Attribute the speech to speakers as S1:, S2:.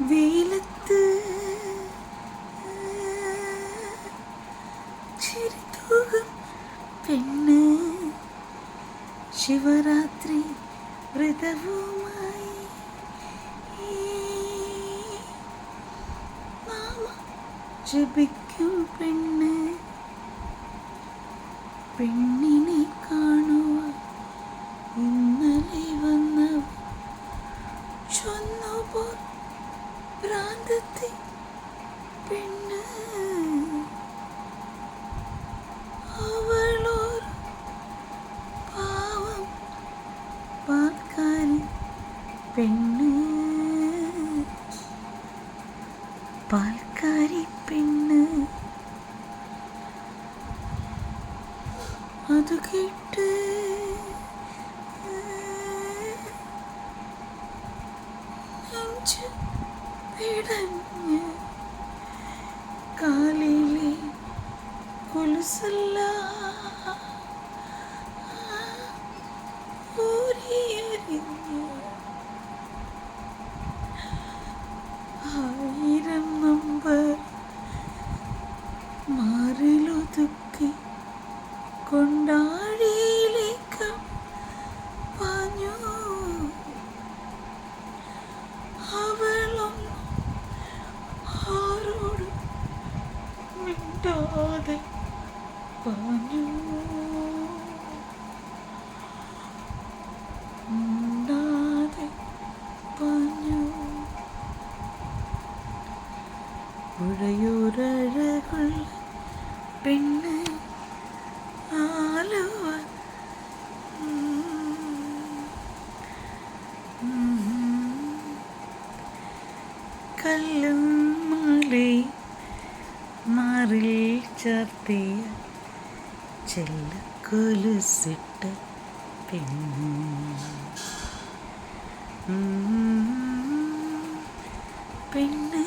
S1: വെയിലത്ത് പെണ്ണ്. ശിവരാത്രി വ്രതവുമായി ജപിക്കും പെണ്ണ്. പെണ്ണിനെ കാണുക ഇന്നലെ വന്നവ ചൊന്നുപോൽ பிராந்தத்தை பெண்ணு அவளோர் பாவம் பார்க்காரி பெண்ணு. பால்காரி பெண்ணு. அது கேட்டு പിടഞ്ഞ് കാലിലെ കൊലുസല്ല. ഊരിയെറിഞ്ഞ് ആയിരം നമ്പർ മാറിലൊതുക്കി കൊണ്ടാഴിയിലേക്ക് മിണ്ടാതെ പറഞ്ഞു. പെണ്ണ് ആലുവ. കല്ലും മലയും മാറിൽ ചേർത്തിയ ചെല്ലക്കൊലുസിട്ട പെണ്ണ്. പിന്നെ